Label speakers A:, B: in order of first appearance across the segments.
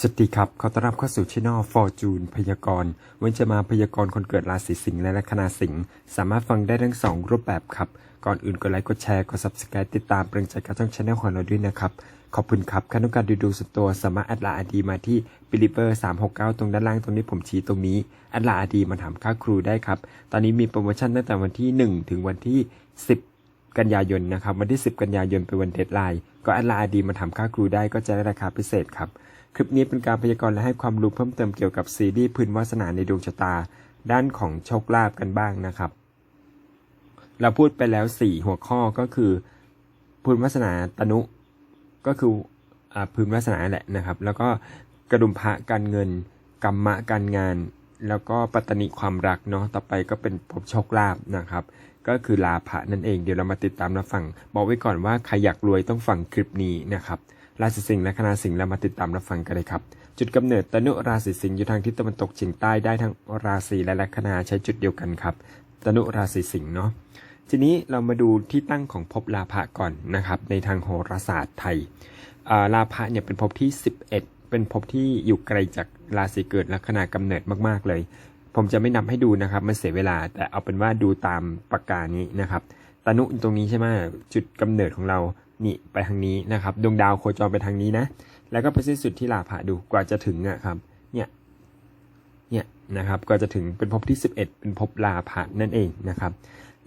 A: สวัสดีครับ ขอต้อนรับเข้าสู่ช่องฟอร์จูนพยากรณ์ วันจะมาพยากรณ์คนเกิดราศีสิงห์และลัคนาสิงห์ สามารถฟังได้ทั้งสองรูปแบบครับ ก่อนอื่นกดไลค์ กดแชร์ กด subscribe ติดตามเป็นกำลังใจกับช่องช anel ของเราด้วยนะครับ ขอบคุณครับ ใครต้องการดูดูส่วนตัวสามารถแอดไลน์อดีมาที่ b e l i e v e r 369ตรงด้านล่างตรงนี้ผมชี้ตรงนี้ แอดไลน์อดีมาถามค่าครูได้ครับ ตอนนี้มีโปรโมชั่นตั้งแต่วันที่1ถึงวันที่10 กันยายนนะครับ วันที่ 10 กันยายนเป็นวันเดทไลน์ ก็แอดไลน์ดีมาถามค่าครูได้ก็จะได้ราคาพิเศษครับ คลิปนี้เป็นการพยากรณ์และให้ความรู้เพิ่มเติมเกี่ยวกับซีรีส์พื้นวาสนาในดวงชะตา ด้านของโชคลาภกันบ้างนะครับ เราพูดไปแล้ว 4 หัวข้อก็คือพื้นวาสนาตนุ ก็คืออ่าพื้นวาสนาแหละนะครับ แล้วก็กระดุมพระการเงินกรรมะการงาน แล้วก็ปัตตนิความรักเนาะต่อไปก็เป็นภพโชคลาภนะครับ ก็คือลาภะนั่นเองเดี๋ยวเรามาติดตามรับฟัง บอกไว้ก่อนว่าใครอยากรวยต้องฟังคลิปนี้นะครับราศีสิงห์และคณะสิงห์เรามาติดตามรับฟังกันเลยครับ จุดกำเนิดตนุราศีสิงห์อยู่ทางทิศตะวันตกเฉียงใต้ได้ทั้งราศีและลัคนาใช้จุดเดียวกันครับตนุราศีสิงห์เนาะทีนี้เรามาดูที่ตั้งของภพลาภะก่อนนะครับในทางโหราศาสตร์ไทยอ่าลาภะเนี่ยเป็นภพที่ 11 เป็นภพที่อยู่ไกลจากราศีเกิดลัคนากำเนิดมากๆเลย ผมจะไม่นำให้ดูนะครับมันเสียเวลา แต่เอาเป็นว่าดูตามปากกานี้นะครับตนุตรงนี้ใช่ไหมจุดกำเนิดของเรานี่ไปทางนี้นะครับดวงดาวโคจรไปทางนี้นะ แล้วก็ไปสิ้นสุดที่ลาภะดูกว่าจะถึงอะครับเนี่ยเนี่ยนะครับก็จะถึงเป็นภพที่ 11 เป็นภพลาภะนั่นเองนะครับ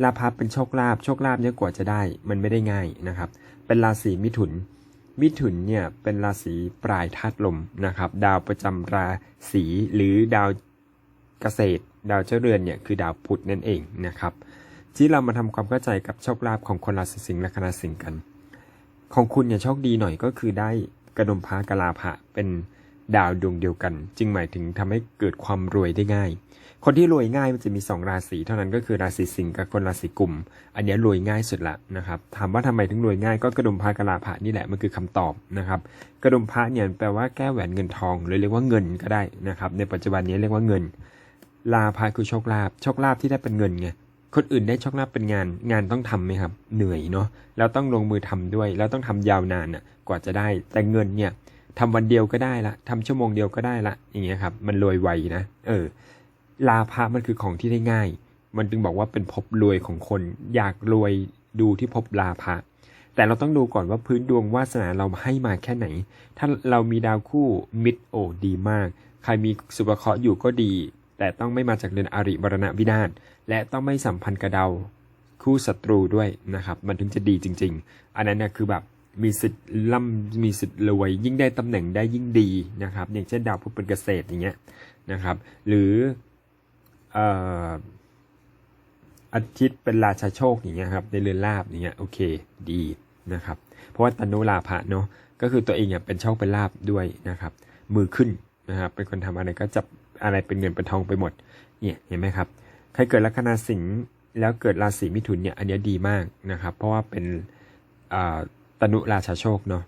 A: ลาภะเป็นโชคลาภโชคลาภเนี่ยกว่าจะได้มันไม่ได้ง่ายนะครับ เป็นราศีมิถุน มิถุนเนี่ยเป็นราศีปลายธาตุลมนะครับ ดาวประจำราศีหรือดาว เกษตร ดาวเจ้าเรือนเนี่ยคือดาวพุธนั่นเองนะครับ ที่เรามาทำความเข้าใจกับโชคลาภของคนราศีสิงห์และคณะสิงห์กัน ของคุณเนี่ยโชคดีหน่อยก็คือได้กระดมพระกลาภะเป็นดาวดวงเดียวกัน จึงหมายถึงทำให้เกิดความรวยได้ง่าย คนที่รวยง่ายมันจะมี 2 ราศีเท่านั้นก็คือราศีสิงห์กับคนราศีกุม อันเนี้ยรวยง่ายสุดละนะครับถามว่าทำไมถึงรวยง่ายก็กระดุมพระกลาภะนี่แหละมันคือคำตอบนะครับกระดุมพระเนี่ยแปลว่าแก้วแหวนเงินทองหรือเรียกว่าเงินก็ได้นะครับในปัจจุบันนี้เรียกว่าเงิน ลาภะคือโชคลาภโชคลาภที่ได้เป็นเงินไงคนอื่นได้โชคลาภเป็นงาน งานต้องทำไหมครับ เหนื่อยเนาะแล้วต้องลงมือทำด้วย แล้วต้องทำยาวนานอะ กว่าจะได้ แต่เงินเนี่ยทำวันเดียวก็ได้ละทำชั่วโมงเดียวก็ได้ละอย่างเงี้ยครับ มันรวยไวนะเออ ลาภะมันคือของที่ได้ง่าย มันจึงบอกว่าเป็นภพรวยของคน อยากรวยดูที่ภพลาภะแต่เราต้องดูก่อนว่าพื้นดวงวาสนาเราให้มาแค่ไหน ถ้าเรามีดาวคู่มิดโอดีมาก ใครมีสุภเคราะห์อยู่ก็ดี แต่ต้องไม่มาจากเดือนอริบรณวินาศและต้องไม่สัมพันธ์กับดาวคู่ศัตรูด้วยนะครับ มันถึงจะดีจริง ๆ อันนั้นเนะคือแบบมีสิทธิ์ล่ำมีสิทธิ์รวย ยิ่งได้ตำแหน่งได้ยิ่งดีนะครับ อย่างเช่นดาวพุธเป็นเกษตรอย่างเงี้ยนะครับ หรืออาทิตย์เป็นราชาโชคอย่างเงี้ยครับในเรือนลาบอย่างเงี้ยโอเคดีนะครับ เพราะว่าตนุลาภะเนาะก็คือตัวเองเนี่ยเป็นโชคเป็นลาบด้วยนะครับ มือขึ้นนะครับเป็นคนทำอะไรก็จับ อะไรเป็นเงินเป็นทองไปหมดเนี่ยเห็นไหมครับใครเกิดลัคนาสิงห์แล้วเกิดราศีมิถุนเนี่ยอันนี้ดีมากนะครับ เพราะว่าเป็นตนุราชาโชคเนาะ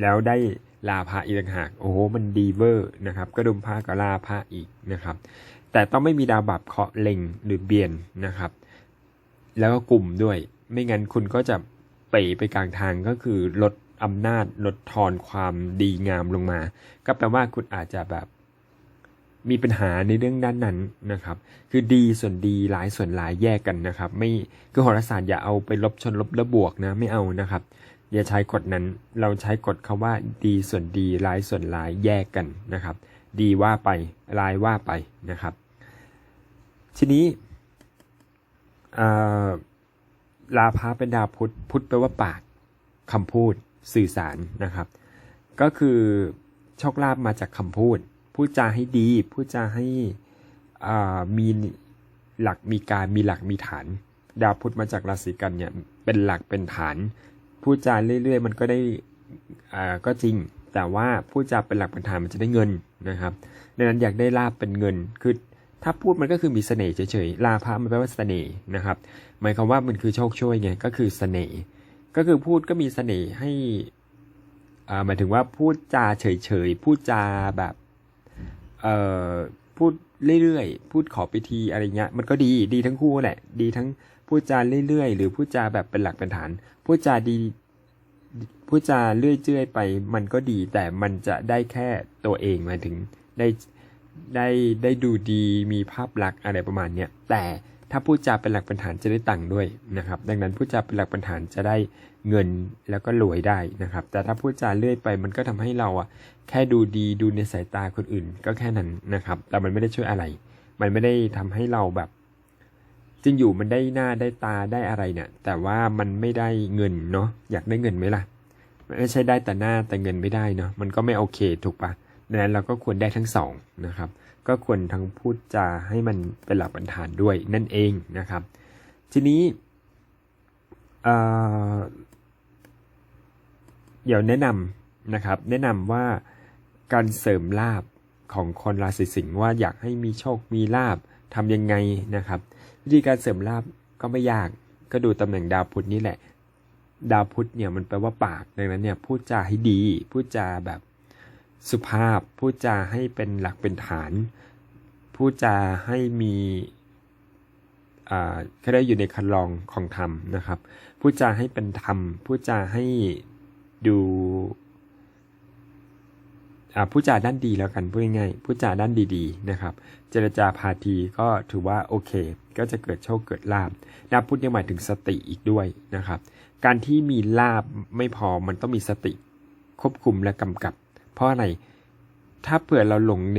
A: แล้วได้ลาภะอีกต่างหากโอ้โหมันดีเวอร์นะครับก็ดุมพระกับลาภะอีกนะครับ แต่ต้องไม่มีดาวบับเคาะเล็งหรือเบียนนะครับ แล้วก็กลุ่มด้วย ไม่งั้นคุณก็จะเป๋ไปกลางทางก็คือลดอำนาจลดทอนความดีงามลงมา ก็แปลว่าคุณอาจจะแบบ มีปัญหาในเรื่องด้านนั้นนะครับ คือดีส่วนดีหลายส่วนหลายแยกกันนะครับ ไม่คือโหราศาสตร์อย่าเอาไปลบชนลบและบวกนะไม่เอานะครับ อย่าใช้กฎนั้นเราใช้กฎคาว่าดีส่วนดีร้ายส่วนร้ายแยกกันนะครับ ดีว่าไปร้ายว่าไปนะครับ ทีนี้ลาพะเป็นดาวพุธพุธแปลว่าปากคำพูดสื่อสารนะครับ ก็คือโชคลาภมาจากคำพูด พูดจาให้ดีพูดจาให้มีหลักมีการมีหลักมีฐาน ดาวพุธมาจากราศีกันเนี่ยเป็นหลักเป็นฐาน พูดจาเรื่อยๆ มันก็ได้ก็จริง แต่ว่าพูดจาเป็นหลักเป็นฐานมันจะได้เงินนะครับดังนั้นอยากได้ลาบเป็นเงินคือถ้าพูดมันก็คือมีเสน่ห์เฉยๆลาภะมันแปลว่าเสน่ห์นะครับหมายความว่ามันคือโชคช่วยไงก็คือเสน่ห์ก็คือพูดก็มีเสน่ห์ให้หมายถึงว่าพูดจาเฉยๆพูดจาแบบ เอ่อพูดเรื่อยๆ พูดขอไปทีอะไรเงี้ย มันก็ดี ดีทั้งคู่แหละ ดีทั้งพูดจาเรื่อยๆ หรือพูดจาแบบเป็นหลักเป็นฐาน พูดจาดี พูดจาเลื่อยเจื่อยไป มันก็ดี แต่มันจะได้แค่ตัวเองมาถึงได้ได้ได้ดูดี มีภาพลักษณ์อะไรประมาณเนี้ย แต่ ถ้าพูดจาเป็นหลักเป็นฐานจะได้ตังค์ด้วยนะครับ ดังนั้นพูดจาเป็นหลักเป็นฐานจะได้เงินแล้วก็รวยได้นะครับ แต่ถ้าพูดจาเลื่อยไปมันก็ทำให้เราอะแค่ดูดีดูในสายตาคนอื่น ก็แค่นั้นนะครับ แต่มันไม่ได้ช่วยอะไร มันไม่ได้ทำให้เราแบบจริงอยู่มันได้หน้าได้ตาได้อะไรเนี่ย แต่ว่ามันไม่ได้เงินเนาะอยากได้เงินไหมล่ะไม่ใช่ได้แต่หน้าแต่เงินไม่ได้เนาะมันก็ไม่โอเคถูกปะดังนั้นเราก็ควรได้ทั้งสองนะครับ ก็ควรทั้งพูดจาให้มันเป็นหลักบรรทานด้วยนั่นเองนะครับ ทีนี้เอ่อเดี๋ยวแนะนำนะครับ แนะนำว่าการเสริมลาบของคนราศีสิงห์ว่าอยากให้มีโชคมีลาบทำยังไงนะครับ วิธีการเสริมลาบก็ไม่ยากก็ดูตำแหน่งดาวพุธนี่แหละ ดาวพุธเนี่ยมันแปลว่าปากดังนั้นเนี่ยพูดจาให้ดี พูดจาแบบ สุภาพพูดจาให้เป็นหลักเป็นฐาน พูดจาให้มีอ่าเขาได้อยู่ในคันลองของธรรมนะครับ พูดจาให้เป็นธรรม พูดจาให้ดูอ่าพูดจาด้านดีแล้วกันพูดง่ายๆพูดจาด้านดีๆนะครับ เจรจาพาทีก็ถือว่าโอเค ก็จะเกิดโชคเกิดลาบดาวพุธยังหมายถึงสติอีกด้วยนะครับ การที่มีลาบไม่พอมันต้องมีสติควบคุมและกำกับ เพราะอะไร ถ้าเผื่อเราหลงใน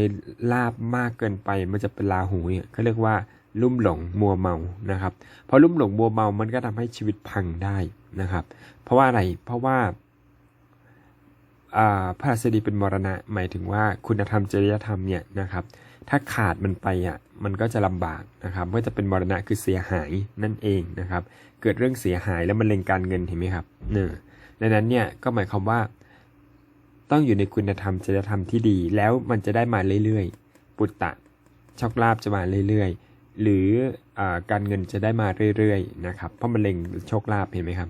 A: ลาบมากเกินไป มันจะเป็นลาหูเนี่ยเขาเรียกว่าลุ่มหลงมัวเมานะครับเพอลุ่มหลงมัวเมามันก็ทำให้ชีวิตพังได้นะครับ เพราะว่าอะไรเพราะว่าพระราชดีเป็นมรณะ หมายถึงว่าคุณธรรมจริยธรรมเนี่ยนะครับ ถ้าขาดมันไปอะมันก็จะลำบากนะครับก็จะเป็นมรณะคือเสียหายนั่นเองนะครับ เกิดเรื่องเสียหายแล้วมันเล็งการเงินเห็นไหมครับเนี่ยดังนั้นเนี่ยก็หมายความว่า ต้องอยู่ในคุณธรรมจริยธรรมที่ดี แล้วมันจะได้มาเรื่อยๆ ปุตตะโชคลาภจะมาเรื่อยๆ หรืออการเงินจะได้มาเรื่อยๆนะครับเพราะมันเล็งโชคลาภเห็นไหมครับ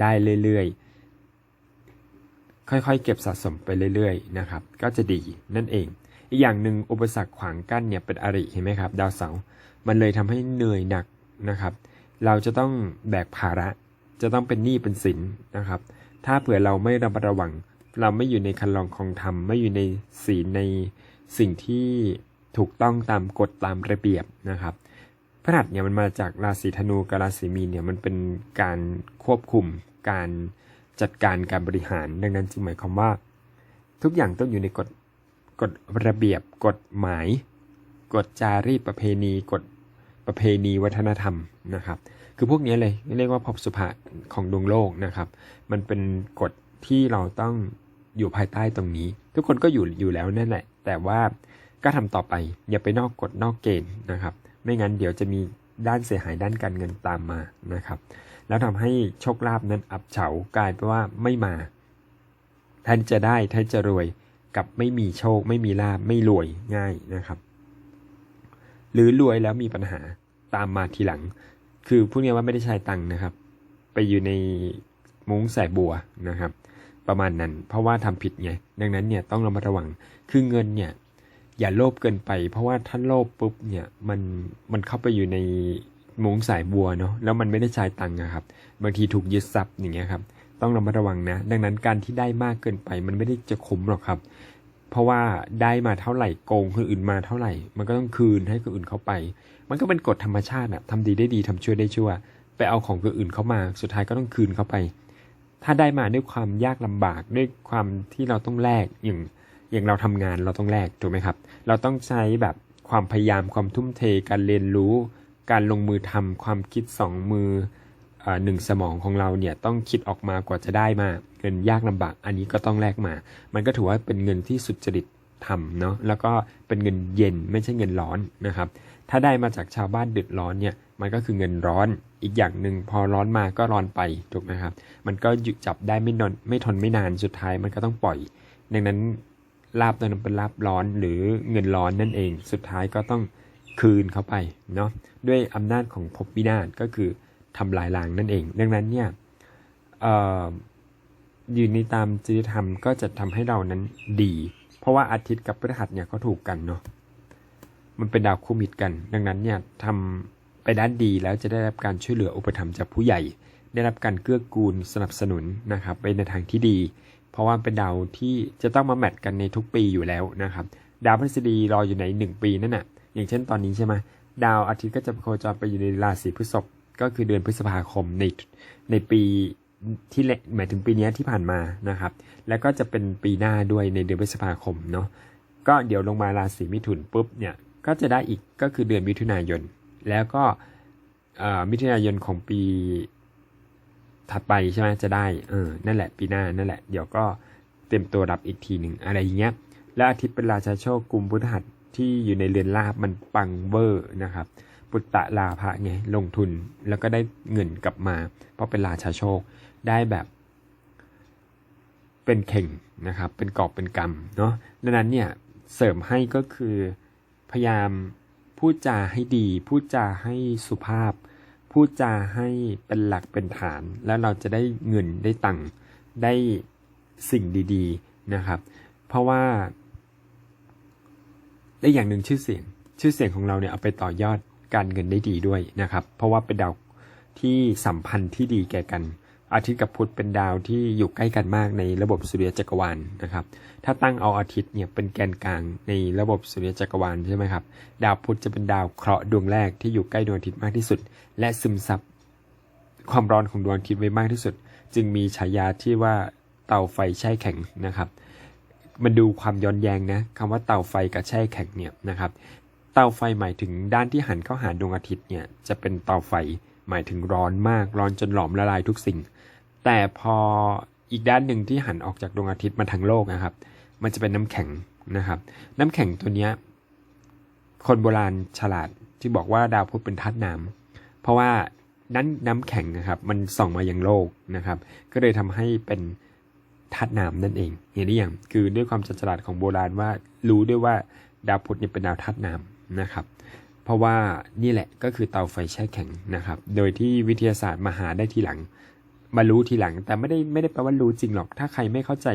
A: ได้เรื่อยๆ ค่อยๆ เก็บสะสมไปเรื่อยๆนะครับ ก็จะดีนั่นเอง อีกอย่างหนึ่งอุปสรรคขวางกั้นเนี่ยเป็นอริเห็นไหมครับ ดาวเสาร์มันเลยทำให้เหนื่อยหนักนะครับ เราจะต้องแบกภาระจะต้องเป็นหนี้เป็นสินนะครับ ถ้าเผื่อเราไม่ระมัดระวัง เราไม่อยู่ในคันลองของธรรมไม่อยู่ในศีลในสิ่งที่ถูกต้องตามกฎตามระเบียบนะครับพระหัสเนี่ยมันมาจากราศีธนูกับราศีมีนเนี่ยมันเป็นการควบคุมการจัดการการบริหาร ดังนั้นจึงหมายความว่า ทุกอย่างต้องอยู่ในกฎกฎระเบียบกฎหมายกฎจารีตประเพณีกฎประเพณีวัฒนธรรมนะครับ คือพวกนี้เลยเรียกว่าภพสุภะของดวงโลกนะครับ มันเป็นกฎที่เราต้อง อยู่ภายใต้ตรงนี้ ทุกคนก็อยู่อยู่แล้วนั่นแหละ แต่ว่าก็ทำต่อไปอย่าไปนอกกฎนอกเกณฑ์นะครับ ไม่งั้นเดี๋ยวจะมีด้านเสียหายด้านการเงินตามมานะครับ แล้วทำให้โชคลาภนั้นอับเฉากลายเป็นว่าไม่มาแทนจะได้แทนจะรวยกับไม่มีโชค ไม่มีลาภไม่รวยง่ายนะครับ หรือรวยแล้วมีปัญหาตามมาทีหลัง คือพูดง่ายว่าไม่ได้ใช้ตังค์นะครับ ไปอยู่ในมุ้งใส่บัวนะครับ ประมาณนั้น เพราะว่าทำผิดไงดังนั้นเนี่ยต้องระมัดระวังคือเงินเนี่ยอย่าโลภเกินไป เพราะว่าถ้าโลภปุ๊บเนี่ยมันมันเข้าไปอยู่ในมุงสายบัวเนาะแล้วมันไม่ได้ใช้ตังค์นะครับ บางทีถูกยึดทรัพย์อย่างเงี้ยครับ ต้องระมัดระวังนะ ดังนั้นการที่ได้มากเกินไป มันไม่ได้จะคุ้มหรอกครับ เพราะว่าได้มาเท่าไหร่โกงคนอื่นมาเท่าไหร่ มันก็ต้องคืนให้คนอื่นเขาไป มันก็เป็นกฎธรรมชาติอะทำดีได้ดีทำชั่วได้ชั่ว ไปเอาของคนอื่นเข้ามา สุดท้ายก็ต้องคืนเข้าไป ถ้าได้มาด้วยความยากลำบากด้วยความที่เราต้องแลกอย่างอย่างเราทำงานเราต้องแลกถูกไหมครับ เราต้องใช้แบบความพยายามความทุ่มเทการเรียนรู้ การลงมือทำความคิดสองมืออหนึ่งสมองของเราเนี่ยต้องคิดออกมากว่าจะได้มาเงินยากลำบาก อันนี้ก็ต้องแลกมา มันก็ถือว่าเป็นเงินที่สุจริตทำเนาะแล้วก็เป็นเงินเย็นไม่ใช่เงินร้อนนะครับ ถ้าได้มาจากชาวบ้านเดือดร้อนเนี่ยมันก็คือเงินร้อนอีกอย่างหนึ่งพอร้อนมาก็ร้อนไปถูกไหมครับ มันก็ยุดจับได้ไม่นอนไม่ทนไม่นานสุดท้ายมันก็ต้องปล่อย ดังนั้นลาบตัวนั้นเป็นลาบร้อนหรือเงินร้อนนั่นเอง สุดท้ายก็ต้องคืนเข้าไปเนาะด้วยอำนาจของภพวินาศก็คือทำลายล้างนั่นเอง ดังนั้นเนี่ยอยู่ในตามจริยธรรมก็จะทำให้เรานั้นดี เพราะว่าอาทิตย์กับพฤหัสเนี่ยเขาถูกกันเนาะ มันเป็นดาวคู่มิตรกัน ดังนั้นเนี่ยทำไปด้านดีแล้วจะได้รับการช่วยเหลืออุปถัมภ์จากผู้ใหญ่ ได้รับการเกื้อกูลสนับสนุนนะครับไปในทางที่ดี เพราะว่าเป็นดาวที่จะต้องมาแมทกันในทุกปีอยู่แล้วนะครับ ดาวพฤหัสบดีรออยู่ในหนึ่งปีนั่นน่ะอย่างเช่นตอนนี้ใช่ไหมดาวอาทิตย์ก็จะโคจรไปอยู่ในราศีพฤษภก็คือเดือนพฤษภาคมในในปีที่เลหมายถึงปีนี้ที่ผ่านมานะครับ แล้วก็จะเป็นปีหน้าด้วยในเดือนพฤษภาคมเนาะก็เดี๋ยวลงมาราศีมิถุนปุ๊บเนี่ย ก็จะได้อีกก็คือเดือนมิถุนายน แล้วก็มิถุนายนของปีถัดไปใช่ไหมจะได้เออนั่นแหละปีหน้านั่นแหละ เดี๋ยวก็เตรียมตัวรับอีกทีหนึ่งอะไรอย่างเงี้ย แล้วอาทิตย์เป็นราชาโชคกลุ่มพุทธหัสที่อยู่ในเรือนลาบมันปังเวอร์นะครับปุตตะลาภะไงลงทุนแล้วก็ได้เงินกลับมา เพราะเป็นราชาโชคได้แบบ เป็นเข่งนะครับ เป็นกอบเป็นกำเนาะดังนั้นเนี่ยเสริมให้ก็คือ พยายามพูดจาให้ดี พูดจาให้สุภาพ พูดจาให้เป็นหลักเป็นฐาน แล้วเราจะได้เงินได้ตังค์ได้สิ่งดี ๆนะครับ เพราะว่าได้อย่างหนึ่งชื่อเสียง ชื่อเสียงของเราเนี่ยเอาไปต่อยอดการเงินได้ดีด้วยนะครับ เพราะว่าเป็นดาวที่สัมพันธ์ที่ดีแก่กัน อาทิตย์กับพุธเป็นดาวที่อยู่ใกล้กันมากในระบบสุริยจักรวาลนะครับ ถ้าตั้งเอาอาทิตย์เนี่ยเป็นแกนกลางในระบบสุริยจักรวาลใช่ไหมครับ ดาวพุธจะเป็นดาวเคราะห์ดวงแรกที่อยู่ใกล้ดวงอาทิตย์มากที่สุด และซึมซับความร้อนของดวงอาทิตย์ไว้มากที่สุด จึงมีฉายาที่ว่าเตาไฟแช่แข็งนะครับ มันดูความย้อนแย้งนะคำว่าเตาไฟกับแช่แข็งเนี่ยนะครับ เตาไฟหมายถึงด้านที่หันเข้าหาดวงอาทิตย์เนี่ยจะเป็นเตาไฟ หมายถึงร้อนมากร้อนจนหลอมละลายทุกสิ่ง แต่พออีกด้านหนึ่งที่หันออกจากดวงอาทิตย์มาทางโลกนะครับ มันจะเป็นน้ำแข็งนะครับ น้ำแข็งตัวเนี้ยคนโบราณฉลาดที่บอกว่าดาวพุธเป็นธาตุน้ำเพราะว่านั้นน้ำแข็งนะครับ มันส่องมายังโลกนะครับ ก็เลยทำให้เป็นธาตุน้ำนั่นเองเห็นหรือยังคือด้วยความฉลาดของโบราณว่ารู้ด้วยว่าดาวพุธเนี่ยเป็นดาวธาตุน้ำนะครับ เพราะว่านี่แหละก็คือเตาไฟแช่แข็งนะครับ โดยที่วิทยาศาสตร์มาหาได้ทีหลัง มารู้ทีหลัง แต่ไม่ได้ไม่ได้แปลว่ารู้จริงหรอก ถ้าใครไม่เข้าใจ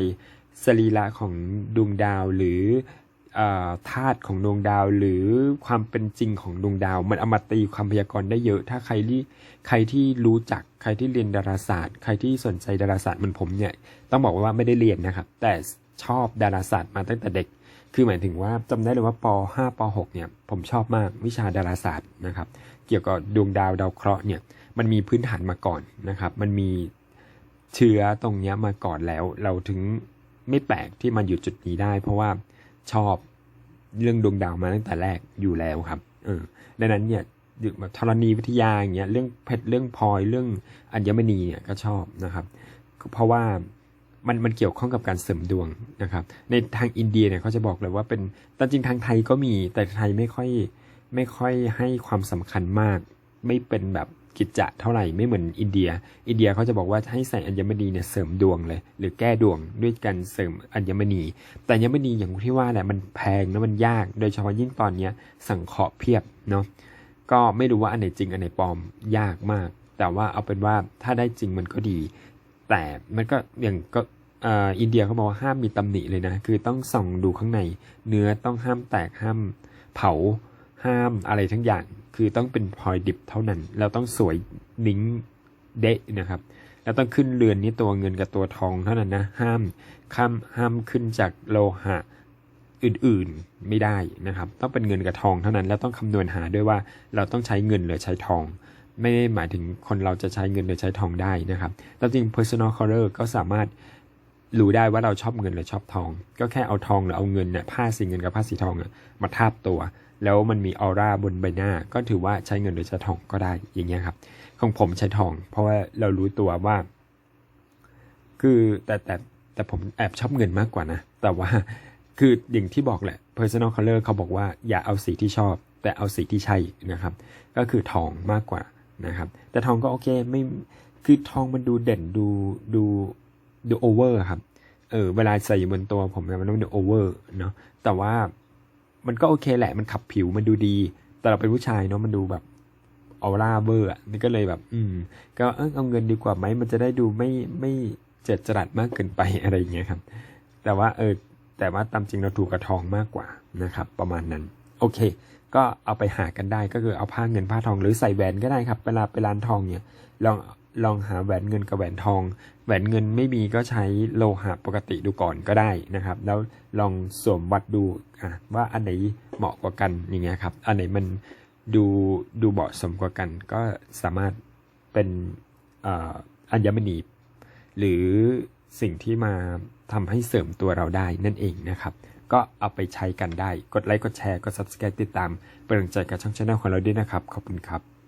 A: สรีระของดวงดาวหรือธาตุของดวงดาวหรือความเป็นจริงของดวงดาว มันเอามาตีความพยากรณ์ได้เยอะ ถ้าใครที่ใครที่รู้จักใครที่เรียนดาราศาสตร์ ใครที่สนใจดาราศาสตร์มือนผมเนี่ยต้องบอกว่าไม่ได้เรียนนะครับ แต่ชอบดาราศาสตร์มาตั้งแต่เด็ก คือหมายถึงว่าจำได้เลยว่าป .5 ป .6 เนี่ยผมชอบมากวิชาดาราศาสตร์นะครับ เกี่ยวกับดวงดาวดาวเคราะห์เนี่ยมันมีพื้นฐานมาก่อนนะครับ มันมีเชื้อตรงเนี้ยมาก่อนแล้ว เราถึงไม่แปลกที่มันอยู่จุดนี้ได้ เพราะว่าชอบเรื่องดวงดาวมาตั้งแต่แรกอยู่แล้วครับเออดังนั้นเนี่ยแบบธรณีวิทยาอย่างเงี้ยเรื่องเพชรเรื่องพลอยเรื่องอัญมณีเนี่ยก็ชอบนะครับ เพราะว่า มันมันเกี่ยวข้องกับการเสริมดวงนะครับ ในทางอินเดียเนี่ยเขาจะบอกเลยว่าเป็นแต่จริงทางไทยก็มีแต่ไทยไม่ค่อยไม่ค่อยให้ความสำคัญมาก ไม่เป็นแบบกิจจะเท่าไหร่ไม่เหมือนอินเดีย อินเดียเขาจะบอกว่าให้ใส่อัญมณีเนี่ยเสริมดวงเลย หรือแก้ดวงด้วยการเสริมอัญมณี แต่อัญมณีอย่างที่ว่าแหละมันแพงแล้วมันยาก โดยเฉพาะยิ่งตอนเนี้ยสังเคราะห์เพียบเนาะก็ไม่รู้ว่าอันไหนจริงอันไหนปลอมยากมาก แต่ว่าเอาเป็นว่าถ้าได้จริงมันก็ดี แต่มันก็อย่างก็อินเดียเขาบอกว่าห้ามมีตำหนิเลยนะ คือต้องส่องดูข้างใน เนื้อต้องห้ามแตกห้ามเผาห้ามอะไรทั้งอย่าง คือต้องเป็นพลอยดิบเท่านั้นแล้วต้องสวยนิ้งเดะนะครับ แล้วต้องขึ้นเรือนนี้ตัวเงินกับตัวทองเท่านั้นนะ ห้ามข้ามห้ามขึ้นจากโลหะอื่นๆไม่ได้นะครับ ต้องเป็นเงินกับทองเท่านั้น แล้วต้องคำนวณหาด้วยว่าเราต้องใช้เงินหรือใช้ทอง ไม่ได้หมายถึงคนเราจะใช้เงินหรือใช้ทองได้นะครับแล้วจริง personal color ก็สามารถรู้ได้ว่าเราชอบเงินหรือชอบทอง ก็แค่เอาทองหรือเอาเงินเนี่ยผ้าสีเงินกับผ้าสีทองอะมาทาบตัว แล้วมันมีออร่าบนใบหน้า ก็ถือว่าใช้เงินหรือใช้ทองก็ได้อย่างเงี้ยครับ ของผมใช้ทอง เพราะว่าเรารู้ตัวว่า คือแต่แต่แต่ผมแอบชอบเงินมากกว่านะ แต่ว่าคืออย่างที่บอกแหละ personal color เขาบอกว่าอย่าเอาสีที่ชอบ แต่เอาสีที่ใช่นะครับ ก็คือทองมากกว่า นะครับ แต่ทองก็โอเคไม่คือทองมันดูเด่นดูดูดูโอเวอร์ครับเออเวลาใส่อยู่บนตัวผมเนี่ยมันต้องดูโอเวอร์เนาะแต่ว่ามันก็โอเคแหละมันขับผิวมันดูดี แต่เราเป็นผู้ชายเนาะมันดูแบบออร่าเบอร์อะนี่ก็เลยแบบ อืม ก็เออเอาเงินดีกว่าไหมมันจะได้ดูไม่ไม่เจิดจรัสมากเกินไปอะไรอย่างเงี้ยครับ แต่ว่าเออแต่ว่าตามจริงเราถูกกระทองมากกว่านะครับ ประมาณนั้น โอเค ก็เอาไปหากันได้ก็คือเอาผ้าเงินผ้าทองหรือใส่แหวนก็ได้ครับ เวลาไปร้านทองเนี่ยลองลองหาแหวนเงินกับแหวนทอง แหวนเงินไม่มีก็ใช้โลหะปกติดูก่อนก็ได้นะครับ แล้วลองสวมวัดดูอะว่าอันไหนเหมาะกว่ากันอย่างเงี้ยครับ อันไหนมันดูดูเหมาะสมกว่ากัน ก็สามารถเป็นอัญมณีหรือสิ่งที่มาทำให้เสริมตัวเราได้นั่นเองนะครับ ก็เอาไปใช้กันได้ กดไลค์ กดแชร์ กด subscribe ติดตาม เป็นกำลังใจกับช่องช anel ของเราด้วยนะครับ ขอบคุณครับ